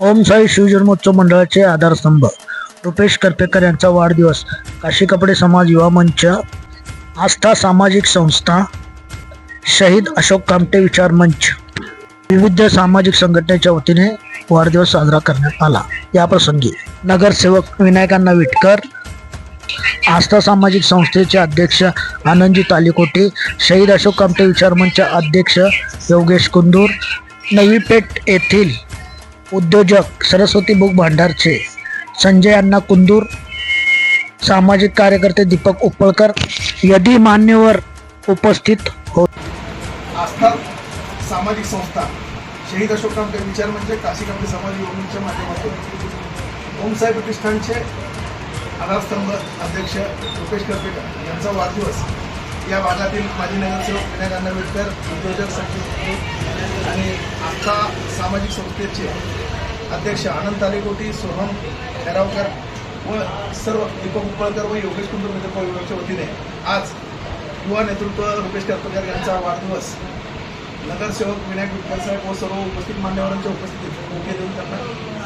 ओम साई शिवजन्मोत्सव मंडळाचे आधारस्तंभ. रुपेश करपेकर यांचा वाढदिवस. काशी कपडे समाज युवा मंच. आस्था सामाजिक संस्था. शहीद अशोक कामटे विचार मंच. विविध सामाजिक संघटनेच्या वतीने वाढदिवस साजरा करण्यात आला. या प्रसंगी नगरसेवक विनायकांना विटकर आस्था सामाजिक संस्थेचे अध्यक्ष आनंदजी तालिकोटे शहीद अशोक कामटे विचार मंच अध्यक्ष योगेश कुंदूर नवी पेठ येथील उद्योजक सरस्वती बुक भांडारचे. संजय अण्णा कुंदूर. सामाजिक कार्यकर्ते दीपक उपळकर. यदी मान्यवर उपस्थित होत आस्था सामाजिक संस्था. शहीद अशोक कामटे विचार म्हणजे काशी कामटे समाज योजनेच्या माध्यमातून. ओमसाई प्रतिष्ठानचे आधारस्तंभ अध्यक्ष रुपेश करपेकर यांचा वाढदिवस. या भागातील माजी नगरसेवक विनायक आंबेडकर उद्योजक संकेत आणि आस्था सामाजिक संस्थेचे अध्यक्ष आनंद तालेकोटी सोहम खैरावकर व सर्व दीपक उपळकर व योगेश कुंदूर नेतृत्व विभागाच्या वतीने आज युवा नेतृत्व रुपेश करपेकर यांचा वाढदिवस नगरसेवक विनायक विठ्ठल साहेब व सर्व उपस्थित मान्यवरांच्या उपस्थितीत मुख्य देऊन त्यांना